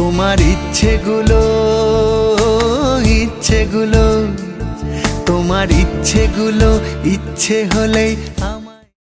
তোমার ইচ্ছেগুলো ইচ্ছেগুলো তোমার ইচ্ছেগুলো ইচ্ছে হলেই